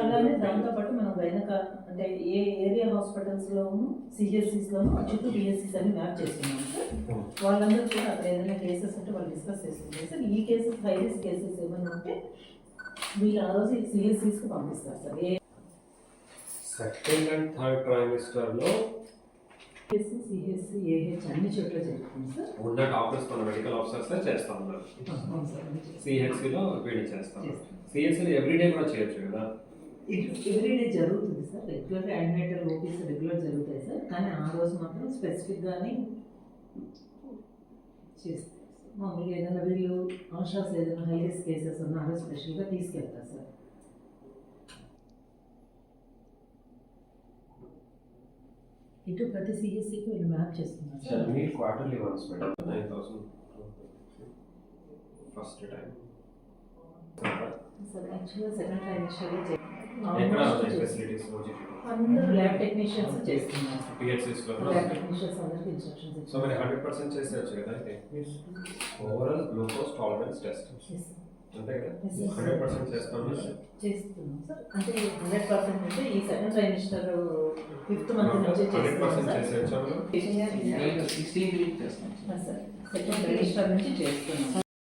అలానే దాంతో పాటు మనం గైనక అంటే ఏ ఏరియా హాస్పిటల్స్ లోను సిహెచ్సిస్ లోను చుట్టూ బిఎస్సిస్ అని మ్యాప్ చేస్తున్నాం సార్ వాళ్ళందరూ కూడా అక్కడ ఏదైనా కేసెస్ ఉంటే వాళ్ళు డిస్కస్ చేస్తుంటారు సార్ ఈ కేసెస్ హై రిస్క్ కేసెస్ ఏమైనా ఉంటే వీళ్ళు ఆ రోజు సిహెచ్సిస్కి పంపిస్తారు సార్. సెకండ్ అండ్ థర్డ్ ట్రైమిస్టర్లో ఎస్సీ సిహెచ్సి ఏహెచ్ అన్ని చోట్ల జరుగుతుంది సార్ ఉన్న డాక్టర్స్ మన మెడికల్ ఆఫీసర్స్ చేస్తా ఉన్నారు అవును సార్ అన్ని చేస్తాం. సిహెచ్సి చేస్తాం. ఎవ్రీడే కూడా చేయొచ్చు కదా ఎవ్రీడే జరుగుతుంది sir regular animator OPs regular జరుగుతాయి సార్ కానీ ఆ రోజు మాత్రం స్పెసిఫిక్గానే చేస్తారు మామూలుగా ఏదైనా వీళ్ళు ఆశాస్ ఏదైనా హై కేసెస్ ఉన్నా ఆ రోజు స్పెషల్గా తీసుకెళ్తారు సార్ ఇటు ప్రతి సిఎస్సికి వీళ్ళు మ్యాప్ చేస్తున్నారు. సార్ మీరు quarterly once madam nine thousand first time sir యాక్చువల్గా సెకండ్ ఉన్నాయి ఫెసిలిటీస్ అందరూ ల్యాబ్ టెక్నీషియన్స్ చేస్తున్నారు సార్ పిహెచ్సిస్లో ల్యాబ్ టెక్నీషియన్స్ అందరికి ఇన్స్ట్రక్షన్స్ సో మీరు హండ్రెడ్ పర్సెంట్ చేసేయచ్చు కదా అయితే? ఓవరాల్ గ్లూకోజ్ టాలరెన్స్ టెస్ట్ అంతే కదా? Yes, sir. హండ్రెడ్ పర్సెంట్ చేస్తాను చేస్తున్నాం సార్ అంటే హండ్రెడ్ పర్సెంట్ అంటే ఈ సెకండ్ ట్రైమిస్టర్ ఫిఫ్త్ మంత్ నుంచి చేస్తున్నాం సార్ సిక్స్టీన్ వీక్ చేస్తాం సార్ సెకండ్ ట్రైమిస్టర్ నుంచి చేస్తున్నాం